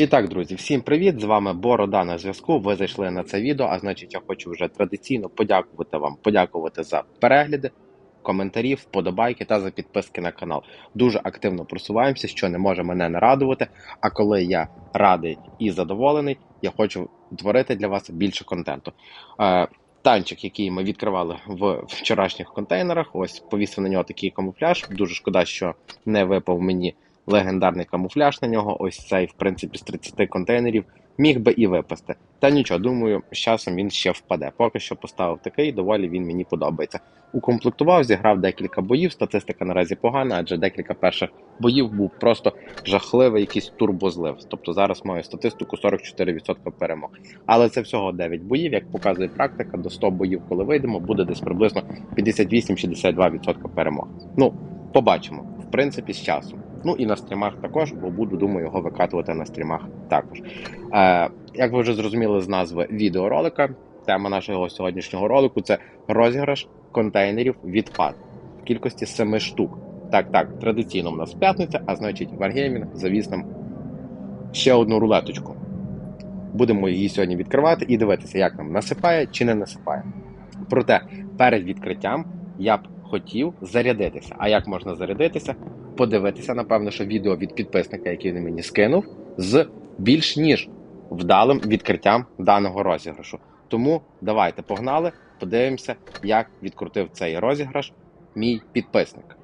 І так, друзі, всім привіт! З вами Борода на зв'язку. Ви зайшли на це відео, а значить, я хочу вже традиційно подякувати вам, подякувати за перегляди, коментарі, вподобайки та за підписки на канал. Дуже активно просуваємося, що не може мене не радувати. А коли я радий і задоволений, я хочу творити для вас більше контенту. Е, Танчик, який ми відкривали в вчорашніх контейнерах, ось повісив на нього такий камуфляж. Дуже шкода, що не випав мені легендарний камуфляж на нього. Ось цей, в принципі, з 30 контейнерів міг би і випасти. Та нічого, думаю, з часом він ще впаде. Поки що поставив такий, доволі він мені подобається. Укомплектував, зіграв декілька боїв. Статистика наразі погана, адже декілька перших боїв був просто жахливий якийсь турбозлив. Тобто зараз маю статистику 44% перемог. Але це всього 9 боїв. Як показує практика, до 100 боїв, коли вийдемо, буде десь приблизно 58-62% перемог. Ну, побачимо. В принципі, з часом. Ну і на стрімах також, бо буду, думаю, його викатувати на стрімах також. Е, Як ви вже зрозуміли з назви відеоролика, тема нашого сьогоднішнього ролику це розіграш контейнерів відпад в кількості 7 штук. Так, так, традиційно в нас п'ятниця, а значить, Wargaming завіз нам ще одну рулеточку. Будемо її сьогодні відкривати і дивитися, як нам насипає чи не насипає. Проте перед відкриттям я б хотів зарядитися. А як можна зарядитися? Подивитися, напевно, що відео від підписника, який він мені скинув, з більш ніж вдалим відкриттям даного розіграшу. Тому давайте погнали, подивимося, як відкрутив цей розіграш мій підписник.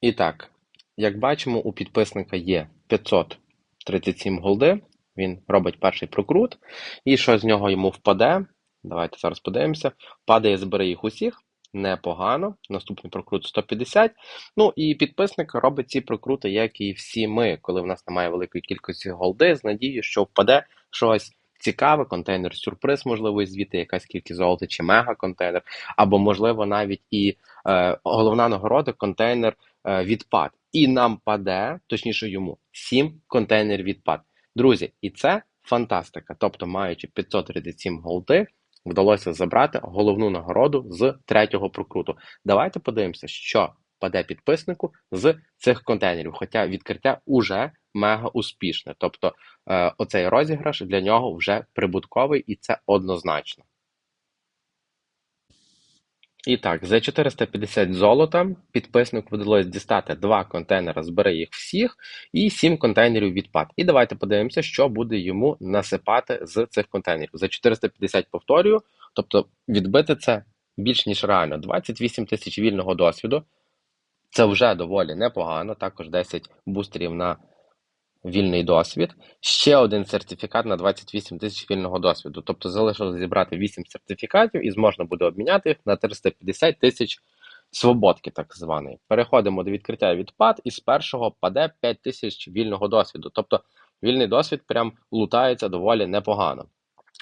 І так, як бачимо, у підписника є 537 голди. Він робить перший прокрут. І що з нього йому впаде? Давайте зараз подивимося. Падає, збери їх усіх. Непогано. Наступний прокрут 150. Ну і підписник робить ці прокрути, як і всі ми, коли в нас немає великої кількості голди, з надією, що впаде щось цікаве, контейнер сюрприз, можливо, звідти якась кількість золота чи мега-контейнер, або, можливо, навіть і е, головна нагорода контейнер е, відпад. І нам паде, точніше йому, 7 контейнерів відпад. Друзі, і це фантастика. Тобто, маючи 537 голди, вдалося забрати головну нагороду з третього прокруту. Давайте подивимося, що паде підписнику з цих контейнерів. Хоча відкриття уже мега успішне. Тобто е, оцей розіграш для нього вже прибутковий, і це однозначно. І так, за 450 золота підписнику вдалося дістати два контейнери, збери їх всіх, і 7 контейнерів відпад. І давайте подивимося, що буде йому насипати з цих контейнерів. За 450 повторюю, тобто відбити це більш ніж реально. 28 тисяч вільного досвіду. Це вже доволі непогано. Також 10 бустерів на вільний досвід. Ще один сертифікат на 28 тисяч вільного досвіду. Тобто залишилось зібрати 8 сертифікатів і зможна буде обміняти їх на 350 тисяч свободки, так званої. Переходимо до відкриття відпад, і з першого паде 5 тисяч вільного досвіду. Тобто вільний досвід прям лутається доволі непогано.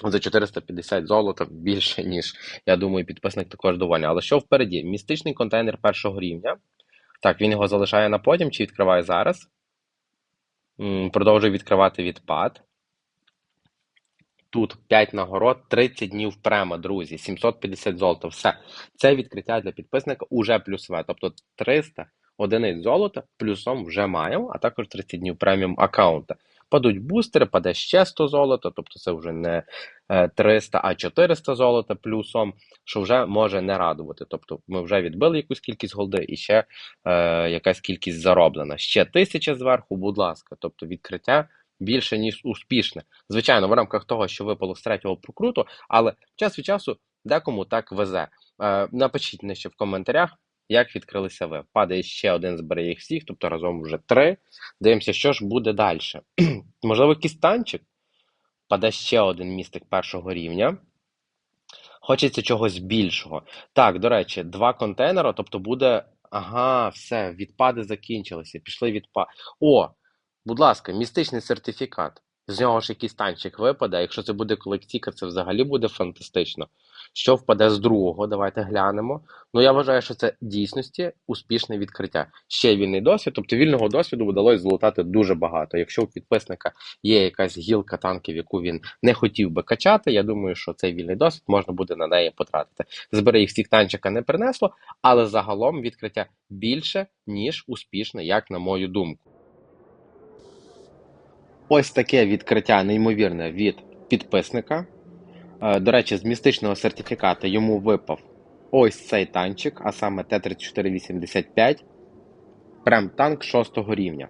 За 450 золота більше, ніж я думаю, підписник також довольний. Але що впереді? Містичний контейнер першого рівня. Так, він його залишає на потім чи відкриває зараз. Продовжую відкривати відпад. Тут 5 нагород, 30 днів према, друзі, 750 золота. Все. Це відкриття для підписника уже плюсове. Тобто 300 одиниць золота плюсом вже маємо, а також 30 днів преміум аккаунта. Падуть бустери, паде ще 100 золота, тобто це вже не 300, а 400 золота плюсом, що вже може не радувати. Тобто ми вже відбили якусь кількість голди і ще е, якась кількість зароблена. Ще тисяча зверху, будь ласка, тобто відкриття більше, ніж успішне. Звичайно, в рамках того, що випало з третього прокруту, але час від часу декому так везе. Е, Напишіть нижче в коментарях. Як відкрилися ви? Падає ще один збере їх всіх, тобто разом вже три. Дивимося, що ж буде далі. Можливо, якийсь танчик? Паде ще один містик першого рівня. Хочеться чогось більшого. Так, до речі, два контейнери, тобто буде. Ага, все, відпади закінчилися. Пішли відпади. О, будь ласка, містичний сертифікат. З нього ж якийсь танчик випаде. Якщо це буде колекційка, це взагалі буде фантастично. Що впаде з другого? Давайте глянемо. Ну я вважаю, що це дійсності успішне відкриття. Ще вільний досвід, тобто вільного досвіду вдалося злутати дуже багато. Якщо у підписника є якась гілка танків, яку він не хотів би качати, я думаю, що цей вільний досвід можна буде на неї потратити. Збери їх всіх танчика не принесло, але загалом відкриття більше ніж успішне, як на мою думку. Ось таке відкриття неймовірне від підписника. Е, До речі, з містичного сертифіката йому випав ось цей танчик, а саме Т-3485, прям танк 6 рівня.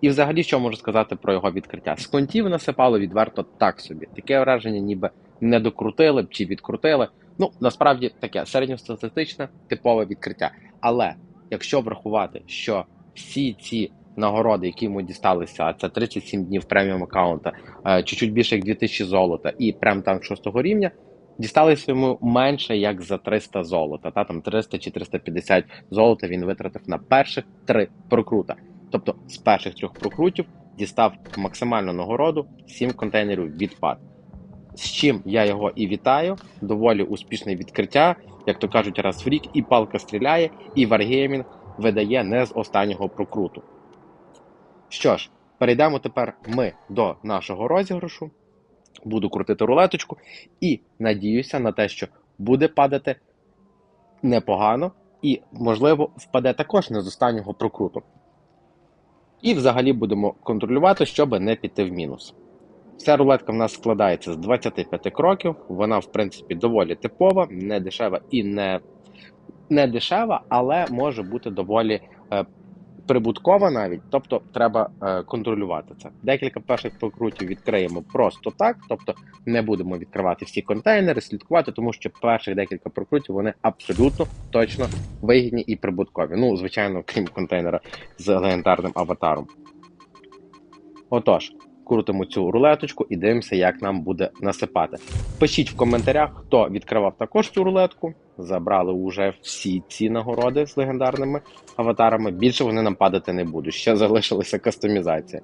І взагалі, що можу сказати про його відкриття? З контів насипало відверто так собі. Таке враження, ніби не докрутили б чи відкрутили. Ну, насправді таке середньостатистичне типове відкриття. Але якщо врахувати, що всі ці нагороди, які йому дісталися, це 37 днів преміум аккаунта, е, чуть-чуть більше як 2000 золота і прем танк 6 рівня, дісталися йому менше як за 300 золота. Та там 300 чи 350 золота він витратив на перших три прокрута. Тобто з перших трьох прокрутів дістав максимальну нагороду 7 контейнерів відпад. З чим я його і вітаю. Доволі успішне відкриття. Як то кажуть, раз в рік і палка стріляє, і Wargaming видає не з останнього прокруту. Що ж, перейдемо тепер ми до нашого розіграшу. Буду крутити рулеточку і надіюся на те, що буде падати непогано і, можливо, впаде також не з останнього прокруту. І взагалі будемо контролювати, щоб не піти в мінус. Ця рулетка в нас складається з 25 кроків. Вона, в принципі, доволі типова, не дешева і не, не дешева, але може бути доволі е, прибуткова навіть. Тобто треба е, контролювати це. Декілька перших прокрутів відкриємо просто так, тобто не будемо відкривати всі контейнери, слідкувати, тому що перших декілька прокрутів вони абсолютно точно вигідні і прибуткові. Ну, звичайно, крім контейнера з легендарним аватаром. Отож, крутимо цю рулеточку і дивимося, як нам буде насипати. Пишіть в коментарях, хто відкривав також цю рулетку. Забрали вже всі ці нагороди з легендарними аватарами. Більше вони нам падати не будуть. Ще залишилася кастомізація.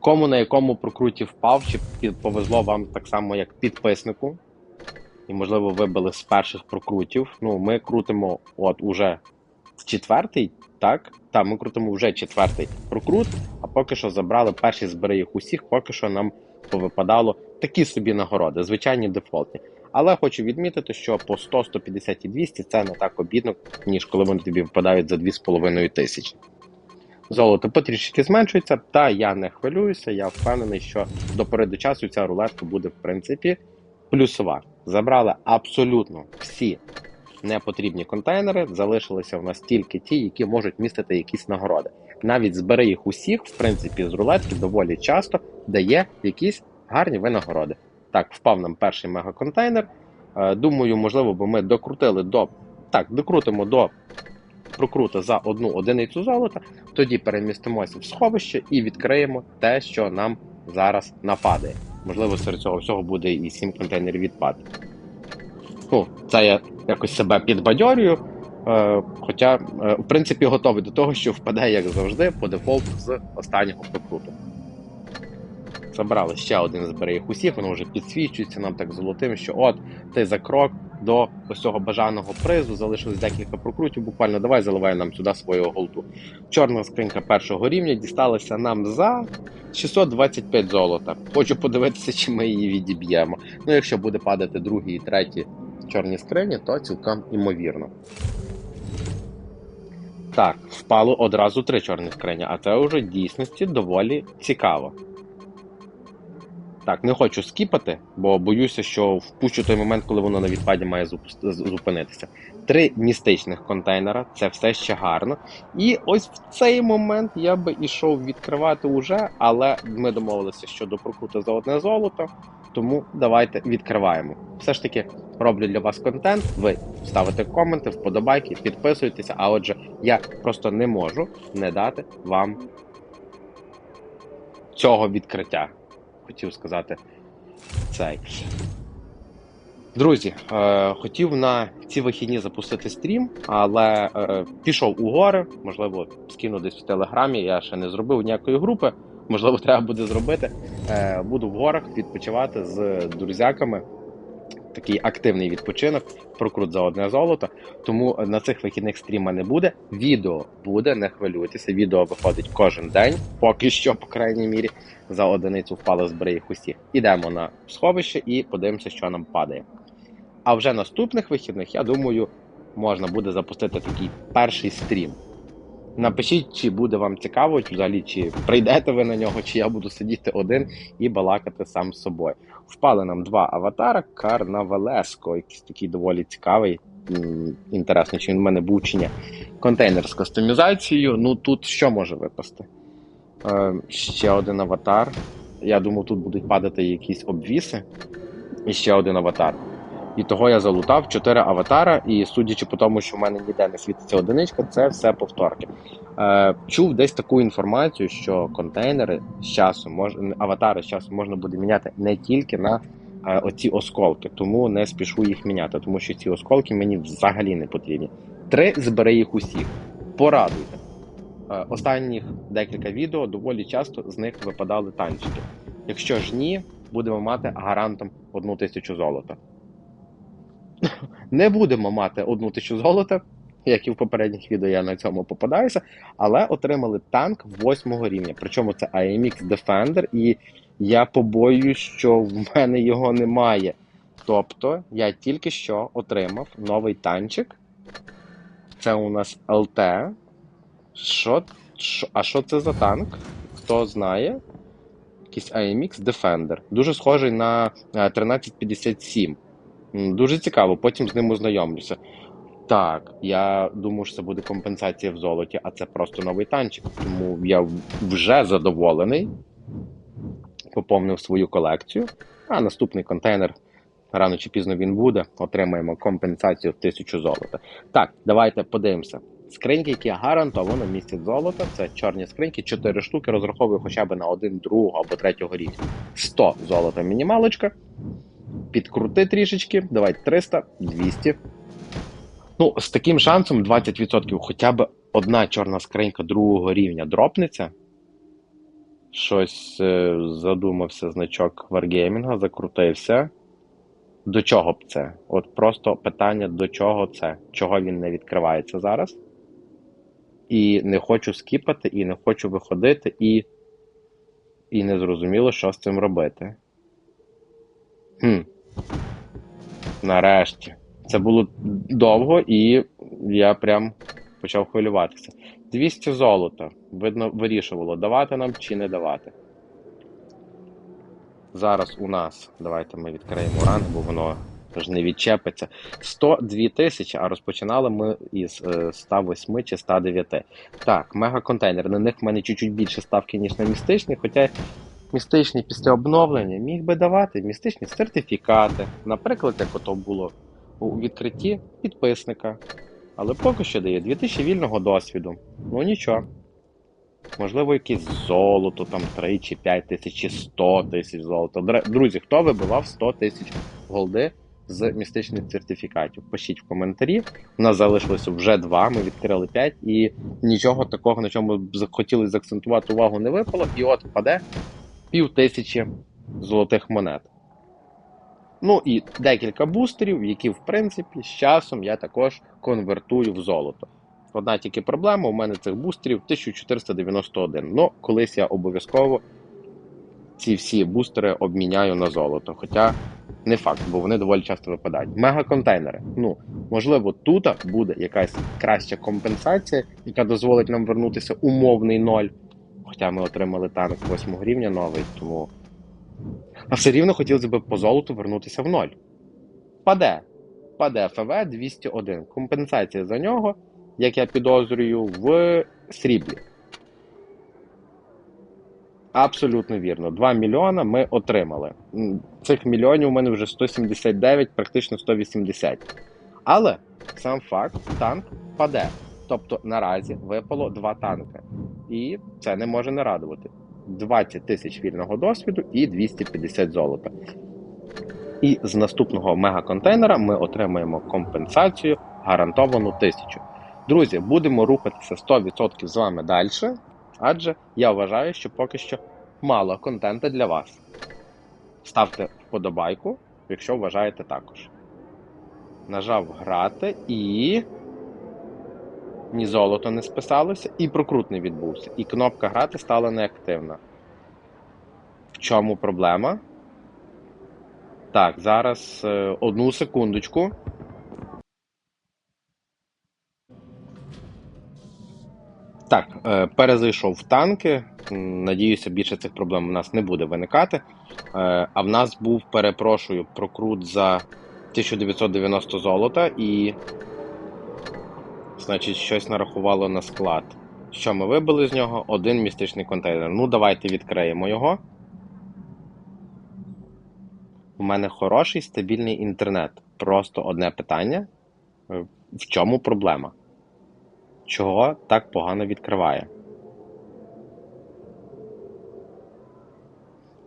Кому на якому прокруті впав, чи повезло вам так само, як підписнику. І, можливо, вибили з перших прокрутів. Ну, ми крутимо от уже четвертий, так? Так, ми крутимо вже четвертий прокрут, а поки що забрали перші збери їх усіх, поки що нам повипадало такі собі нагороди, звичайні дефолтні. Але хочу відмітити, що по 100, 150 і 200 це не так обідно, ніж коли вони тобі випадають за 2,5 тисячі. Золото потрішки зменшується, та я не хвилююся. Я впевнений, що до пори до часу ця рулетка буде, в принципі, плюсова. Забрали абсолютно всі непотрібні контейнери, залишилися в нас тільки ті, які можуть містити якісь нагороди. Навіть збери їх усіх, в принципі, з рулетки доволі часто дає якісь гарні винагороди. Так, впав нам перший мегаконтейнер. Е, Думаю, можливо, бо ми докрутили до. Так, докрутимо до прокрута за одну одиницю золота, тоді перемістимося в сховище і відкриємо те, що нам зараз нападає. Можливо, серед цього всього буде і 7 контейнерів відпад. Ну, це я якось себе підбадьорюю. Е, хоча, е, в принципі, готовий до того, що впаде, як завжди, по дефолту з останнього прокруту. Забрали ще один з берегів усіх, воно вже підсвічується нам так золотим, що от ти за крок до ось цього бажаного призу, залишилось декілька прокрутів. Буквально давай заливай нам сюди свою голду. Чорна скринька першого рівня дісталася нам за 625 золота. Хочу подивитися, чи ми її відіб'ємо. Ну, якщо буде падати другі і треті чорні скрині, то цілком імовірно. Так, впало одразу три чорні скрині, а це вже в дійсності доволі цікаво. Так, не хочу скіпати, бо боюся, що впущу той момент, коли воно на відпаді має зупинитися. Три містичних контейнера, це все ще гарно. І ось в цей момент я би ішов відкривати уже, але ми домовилися щодо прокруту за одне золото, тому давайте відкриваємо. Все ж таки роблю для вас контент. Ви ставите коменти, вподобайки, підписуєтеся. А отже, я просто не можу не дати вам цього відкриття. Хотів сказати цей. Друзі, е, хотів на ці вихідні запустити стрім, але е, пішов у гори, можливо, скину десь в телеграмі. Я ще не зробив ніякої групи. Можливо, треба буде зробити. Е, буду в горах відпочивати з друзяками. Такий активний відпочинок, прокрут за одне золото. Тому на цих вихідних стріма не буде. Відео буде, не хвилюйтеся. Відео виходить кожен день, поки що, по крайній мірі, за одиницю впало з їх усіх. Ідемо на сховище і подивимося, що нам падає. А вже наступних вихідних, я думаю, можна буде запустити такий перший стрім. Напишіть, чи буде вам цікаво, чи взагалі чи прийдете ви на нього, чи я буду сидіти один і балакати сам з собою. Впали нам два аватара. Карнавалеско, якийсь такий доволі цікавий. Інтересно, чи він в мене був чи ні. Контейнер з кастомізацією. Ну тут що може випасти? Е, ще один аватар. Я думав, тут будуть падати якісь обвіси. І ще один аватар. І того я залутав 4 аватара, і судячи по тому, що в мене ніде не світиться одиничка, це все повторки. Е, чув десь таку інформацію, що контейнери з часом мож... аватари з часом можна буде міняти не тільки на е, оці осколки, тому не спішу їх міняти, тому що ці осколки мені взагалі не потрібні. Три збери їх усіх. Порадуйте. Е, останніх декілька відео доволі часто з них випадали танчики. Якщо ж ні, будемо мати гарантом одну тисячу золота. Не будемо мати одну тисячу золота, як і в попередніх відео я на цьому попадаюся, але отримали танк восьмого рівня. Причому це AMX Defender, і я побоююсь, що в мене його немає. Тобто я тільки що отримав новий танчик. Це у нас ЛТ. Що, а що це за танк? Хто знає? Якийсь AMX Defender. Дуже схожий на е, 1357. Дуже цікаво, потім з ним ознайомлюся. Так, я думаю, що це буде компенсація в золоті, а це просто новий танчик. Тому я вже задоволений. Поповнив свою колекцію. А наступний контейнер рано чи пізно він буде. Отримаємо компенсацію в 1000 золота. Так, давайте подивимося. Скриньки, які гарантовано містять золото, це чорні скриньки, 4 штуки, розраховую хоча б на один, другого або третього рівня. 100 золота мінімалочка. Підкрути трішечки, давай 300, 200. Ну, з таким шансом 20% хоча б одна чорна скринька другого рівня дропнеться. Щось е, задумався значок Wargaming, закрутився. До чого б це? От просто питання, до чого це? Чого він не відкривається зараз? І не хочу скіпати, і не хочу виходити, і, і не зрозуміло, що з цим робити. Хм. Нарешті. Це було довго, і я прям почав хвилюватися. 200 золота. Видно, вирішувало, давати нам чи не давати. Зараз у нас, давайте ми відкриємо ранг, бо воно ж не відчепиться. 102 тисячі, а розпочинали ми із е, 108 чи 109. Так, мегаконтейнер. На них в мене чуть-чуть більше ставки, ніж на містичні, хоча містичні після обновлення міг би давати містичні сертифікати. Наприклад, як ото було у відкритті підписника. Але поки що дає 2000 вільного досвіду. Ну нічого. Можливо, якесь золото, там 3 чи 5 тисяч, чи 100 тисяч золота. Друзі, хто вибивав 100 тисяч голди з містичних сертифікатів? Пишіть в коментарі. У нас залишилося вже два, ми відкрили 5, і нічого такого, на чому б захотіли заакцентувати увагу, не випало. І от паде пів тисячі золотих монет. Ну і декілька бустерів, які, в принципі, з часом я також конвертую в золото. Одна тільки проблема: у мене цих бустерів 1491. Ну, колись я обов'язково ці всі бустери обміняю на золото. Хоча не факт, бо вони доволі часто випадають. Мегаконтейнери. Ну, можливо, тут буде якась краща компенсація, яка дозволить нам вернутися умовний ноль. Хоча ми отримали танк 8 рівня новий, тому. А все рівно хотілося б по золоту вернутися в ноль. Паде. Паде ФВ 201. Компенсація за нього, як я підозрюю, в сріблі. Абсолютно вірно. 2 мільйона ми отримали. Цих мільйонів у мене вже 179, практично 180. Але сам факт, танк паде. Тобто наразі випало два танки. І це не може не радувати. 20 тисяч вільного досвіду і 250 золота. І з наступного мегаконтейнера ми отримаємо компенсацію гарантовану тисячу. Друзі, будемо рухатися 100% з вами далі, адже я вважаю, що поки що мало контенту для вас. Ставте вподобайку, якщо вважаєте також. Нажав грати і. Ні золото не списалося, і прокрут не відбувся. І кнопка грати стала неактивна. В чому проблема? Так, зараз е, одну секундочку. Так, е, перезайшов в танки. Надіюся, більше цих проблем у нас не буде виникати. Е, А в нас був, перепрошую, прокрут за 1990 золота і. Значить, щось нарахувало на склад. Що ми вибили з нього? Один містичний контейнер. Ну, давайте відкриємо його. У мене хороший стабільний інтернет. Просто одне питання. В чому проблема? Чого так погано відкриває?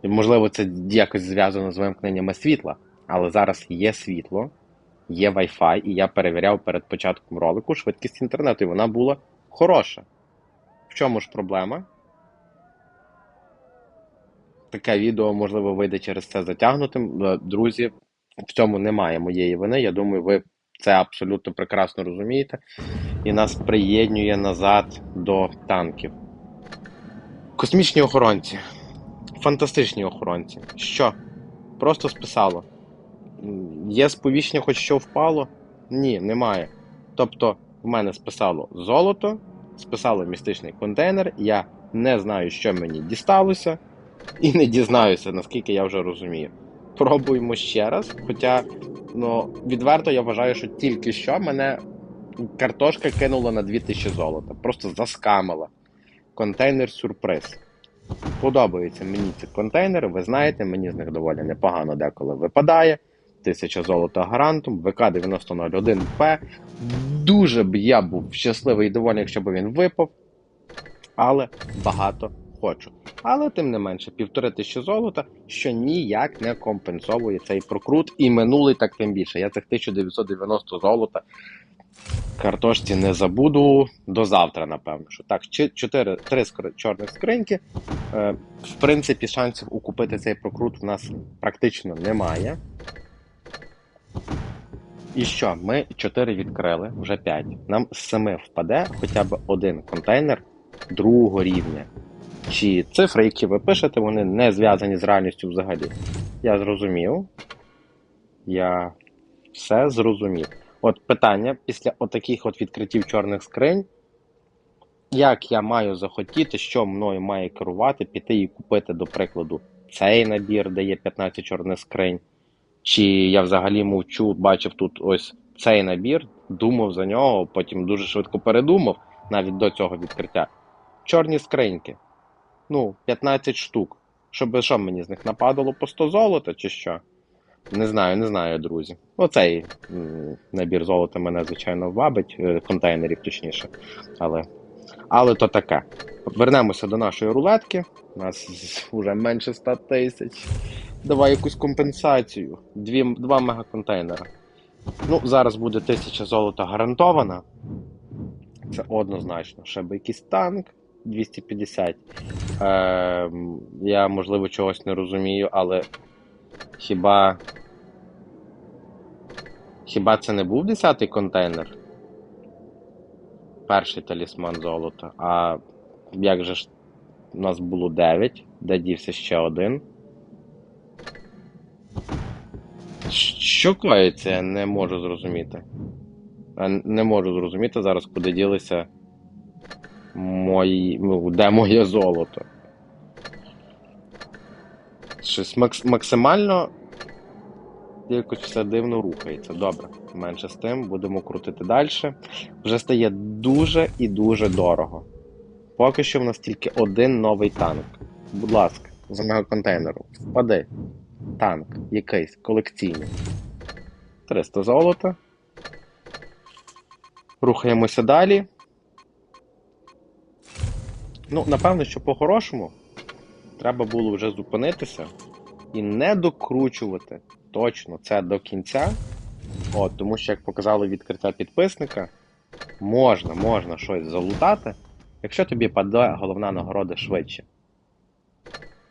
Можливо, це якось зв'язано з вимкненнями світла, але зараз є світло, є Wi-Fi, і я перевіряв перед початком ролику швидкість інтернету, і вона була хороша. В чому ж проблема? Таке відео, можливо, вийде через це затягнутим. Е, Друзі, в цьому немає моєї вини. Я думаю, ви це абсолютно прекрасно розумієте. І нас приєднує назад до танків. Космічні охоронці. Фантастичні охоронці. Що? Просто списало. Є сповіщення, хоч що впало? Ні, немає. Тобто, в мене списало золото, списало містичний контейнер. Я не знаю, що мені дісталося, і не дізнаюся, наскільки я вже розумію. Пробуємо ще раз. Хоча, ну, відверто я вважаю, що тільки що мене картошка кинула на 2000 золота. Просто заскамила. Контейнер сюрприз. Подобаються мені ці контейнери, ви знаєте, мені з них доволі непогано деколи випадає. 1000 золота гарантом, ВК-9001П. Дуже б я був щасливий і довольний, якщо б він випав. Але багато хочу. Але тим не менше, півтори тисячі золота, що ніяк не компенсовує цей прокрут. І минулий так тим більше. Я цих 1990 золота картошці не забуду до завтра, напевно. Що так, чи- чотири, три скр- чорних скриньки. Е, в принципі, шансів укупити цей прокрут у нас практично немає. І що? Ми 4 відкрили, вже 5. Нам з 7 впаде хоча б один контейнер другого рівня. Чи цифри, які ви пишете, вони не зв'язані з реальністю взагалі. Я зрозумів. Я все зрозумів. От питання після отаких от відкриттів чорних скринь. Як я маю захотіти, що мною має керувати, піти і купити, до прикладу, цей набір, де є 15 чорних скринь. Чи я взагалі мовчу, бачив тут ось цей набір, думав за нього, потім дуже швидко передумав, навіть до цього відкриття. Чорні скриньки. Ну, 15 штук. Щоб що мені з них нападало по 100 золота, чи що? Не знаю, не знаю, друзі. Оцей набір золота мене, звичайно, вабить, е, контейнерів точніше. Але, але то таке. Вернемося до нашої рулетки. У нас вже менше 100 тисяч. Давай якусь компенсацію. Дві, два мегаконтейнера. Ну, зараз буде 1000 золота гарантована. Це однозначно. Ще би якийсь танк 250. Е, я, можливо, чогось не розумію, але хіба. Хіба це не був 10-й контейнер? Перший талісман золота. А як же ж у нас було 9, де дівся ще один? Що коїться, не можу зрозуміти. Не можу зрозуміти зараз, куди ділися мої. Ну, де моє золото. Щось макс- максимально якось все дивно рухається. Добре, менше з тим, будемо крутити далі. Вже стає дуже і дуже дорого. Поки що в нас тільки один новий танк. Будь ласка, з мегаконтейнеру. Впади. Танк якийсь колекційний. 300 золота. Рухаємося далі. Ну, напевно, що по-хорошому треба було вже зупинитися і не докручувати точно це до кінця. От, тому що, як показало відкриття підписника, можна, можна щось залутати, якщо тобі падає головна нагорода швидше.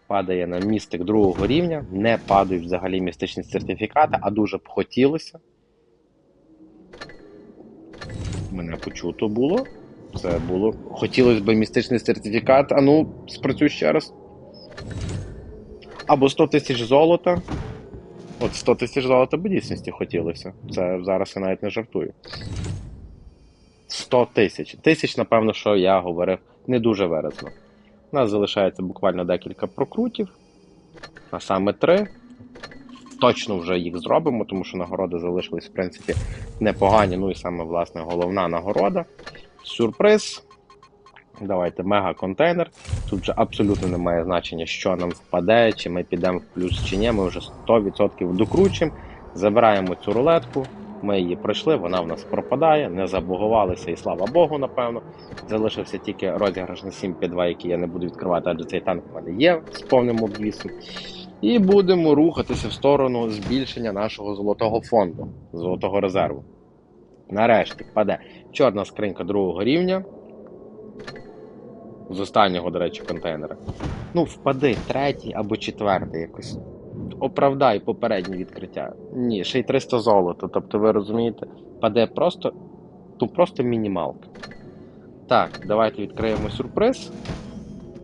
Падає на містик другого рівня, не падають взагалі містичні сертифікати, а дуже б хотілося. Мене почуто було. Це було. Хотілося б містичний сертифікат. А ну, спрацюй ще раз. Або 100 тисяч золота. От 100 тисяч золота б дійсності хотілося. Це зараз я навіть не жартую. 100 тисяч. Тисяч, напевно, що я говорив не дуже виразно. У нас залишається буквально декілька прокрутів, а саме три. Точно вже їх зробимо, тому що нагороди залишились, в принципі, непогані. Ну і саме, власне, головна нагорода. Сюрприз. Давайте мега-контейнер. Тут вже абсолютно немає значення, що нам впаде, чи ми підемо в плюс чи ні. Ми вже 100% докручуємо. Забираємо цю рулетку. Ми її пройшли, вона в нас пропадає, не забугувалися, і слава Богу, напевно. Залишився тільки розіграш на 7 під 2, який я не буду відкривати, адже цей танк в мене є з повним обвісом. І будемо рухатися в сторону збільшення нашого золотого фонду, золотого резерву. Нарешті впаде чорна скринька другого рівня. З останнього, до речі, контейнера. Ну, впади третій або четвертий якось. Оправдай попереднє відкриття. Ні, ще й 300 золота. Тобто, ви розумієте, паде просто, ну, просто мінімалка. Так, давайте відкриємо сюрприз.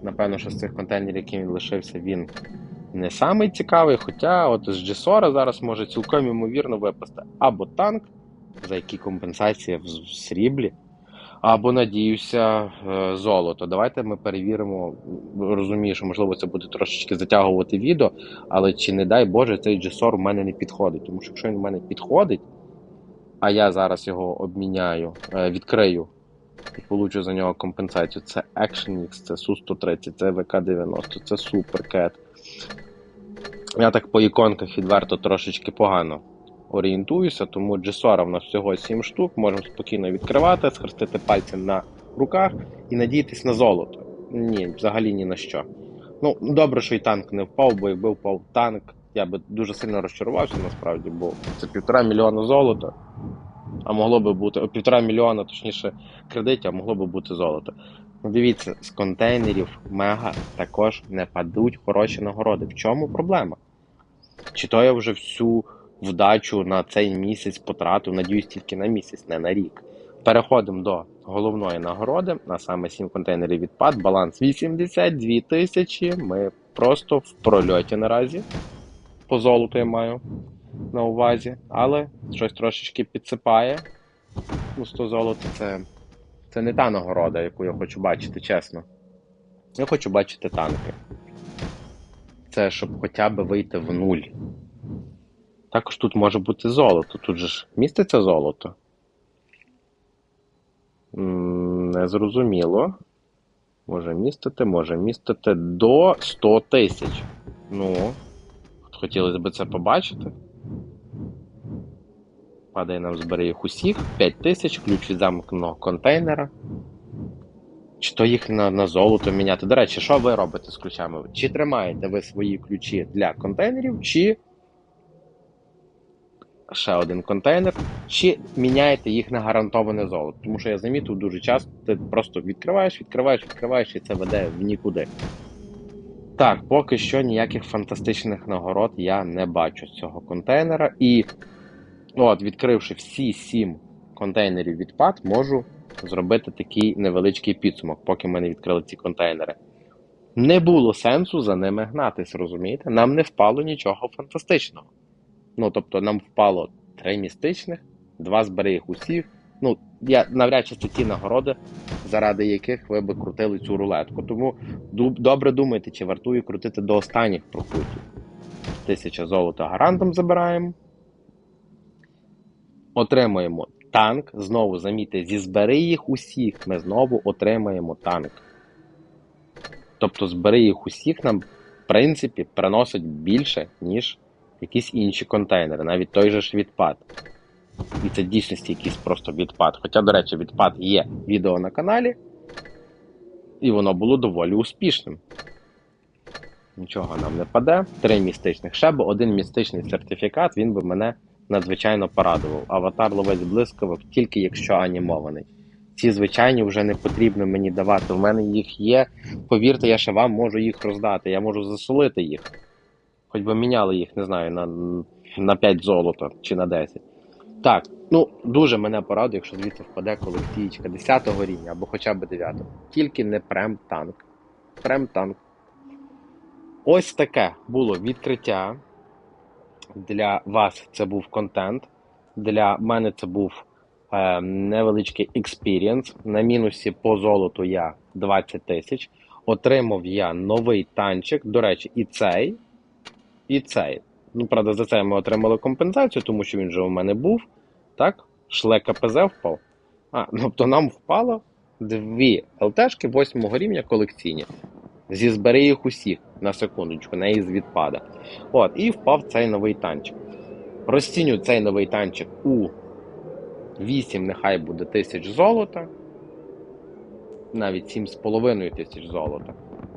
Напевно, що з цих контейнерів, який він лишився, він не самий цікавий. Хоча от з Джесора зараз може цілком ймовірно випасти або танк, за які компенсація в сріблі, або, надіюся, е, золото. Давайте ми перевіримо. Розумію, що можливо це буде трошечки затягувати відео, але чи не дай Боже, цей Джесор в мене не підходить. Тому що якщо він в мене підходить, а я зараз його обміняю, е, відкрию і получу за нього компенсацію. Це Action X, це Су-130, це ВК-90, це Суперкет. Я так по іконках відверто трошечки погано орієнтуюся, тому Джесора в нас всього 7 штук, можемо спокійно відкривати, схрестити пальці на руках і надіятись на золото. Ні, взагалі ні на що. Ну, добре, що і танк не впав, бо якби впав танк, я би дуже сильно розчарувався насправді, бо це півтора мільйона золота. А могло би бути о, півтора мільйона, точніше, кредитів, а могло би бути золото. Дивіться, з контейнерів мега також не падуть хороші нагороди. В чому проблема? Чи то я вже всю вдачу на цей місяць потратив, надіюсь, тільки на місяць, не на рік. Переходимо до головної нагороди, на саме 7 контейнерів відпад, баланс 82 тисячі. Ми просто в прольоті наразі. По золоту я маю на увазі, але щось трошечки підсипає. Ну, 100 золота це, це не та нагорода, яку я хочу бачити, чесно. Я хочу бачити танки. Це щоб хоча б вийти в нуль. Також тут може бути золото. Тут же ж міститься золото. М, Незрозуміло. Може містити, може містити до 100 тисяч. Ну, от хотілося б це побачити. Падає нам збере їх усіх. 5 тисяч, ключ від замкненого контейнера. Чи то їх на, на золото міняти. До речі, що ви робите з ключами? Чи тримаєте ви свої ключі для контейнерів, чи ще один контейнер, чи міняєте їх на гарантоване золото. Тому що я замітив дуже часто, ти просто відкриваєш, відкриваєш, відкриваєш, і це веде в нікуди. Так, поки що ніяких фантастичних нагород я не бачу з цього контейнера. І от, відкривши всі сім контейнерів відпад, можу зробити такий невеличкий підсумок, поки ми не відкрили ці контейнери. Не було сенсу за ними гнатись, розумієте? Нам не впало нічого фантастичного. Ну, тобто, нам впало три містичних, два їх усіх. Ну, я навряд чи це ті нагороди, заради яких ви би крутили цю рулетку. Тому добре думайте, чи вартує крутити до останніх прокрутів. Тисяча золота гарантом забираємо. Отримуємо танк. Знову замітьте, зі збери їх усіх ми знову отримаємо танк. Тобто збери їх усіх нам, в принципі, приносить більше, ніж якісь інші контейнери, навіть той же ж відпад. І це дійсності якийсь просто відпад. Хоча, до речі, відпад є відео на каналі, і воно було доволі успішним. Нічого нам не паде. Три містичних ще б один містичний сертифікат, він би мене надзвичайно порадував. Аватар ловець блискавок, тільки якщо анімований. Ці звичайні вже не потрібно мені давати. У мене їх є. Повірте, я ще вам можу їх роздати, я можу засолити їх. Хоч би міняли їх, не знаю, на, на 5 золота чи на 10. Так, ну дуже мене порадує, якщо звідси впаде колекційка 10 рівня або хоча б 9. Тільки не прем-танк. Прем-танк. Ось таке було відкриття. Для вас це був контент. Для мене це був Е, невеличкий експірієнс. На мінусі по золоту я 20 тисяч. Отримав я новий танчик. До речі, і цей, і цей. Ну, правда, за це ми отримали компенсацію, тому що він вже у мене був. Так? Шле КПЗ впав. А, тобто нам впало дві ЛТшки 8 рівня колекційні. Зі збери їх усіх на секундочку, не із відпада. От, і впав цей новий танчик. Розціню цей новий танчик у 8, нехай буде тисяч золота. Навіть 7,5 тисяч золота.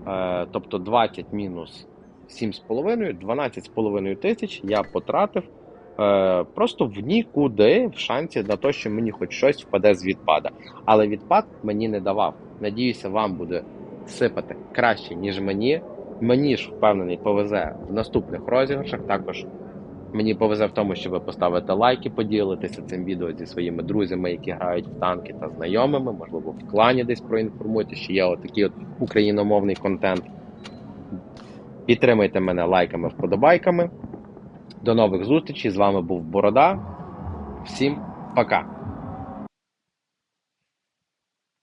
Е, тобто 20 мінус 7,5, 12,5 тисяч я потратив е, просто в нікуди в шансі на те, що мені хоч щось впаде з відпада. Але відпад мені не давав. Надіюся, вам буде сипати краще, ніж мені. Мені ж впевнений, повезе в наступних розіграшах. Також мені повезе в тому, що ви поставите лайки, поділитеся цим відео зі своїми друзями, які грають в танки та знайомими. Можливо, в клані десь проінформуйте, що є отакий от україномовний контент. Підтримайте мене лайками, вподобайками. До нових зустрічей. З вами був Борода. Всім пока!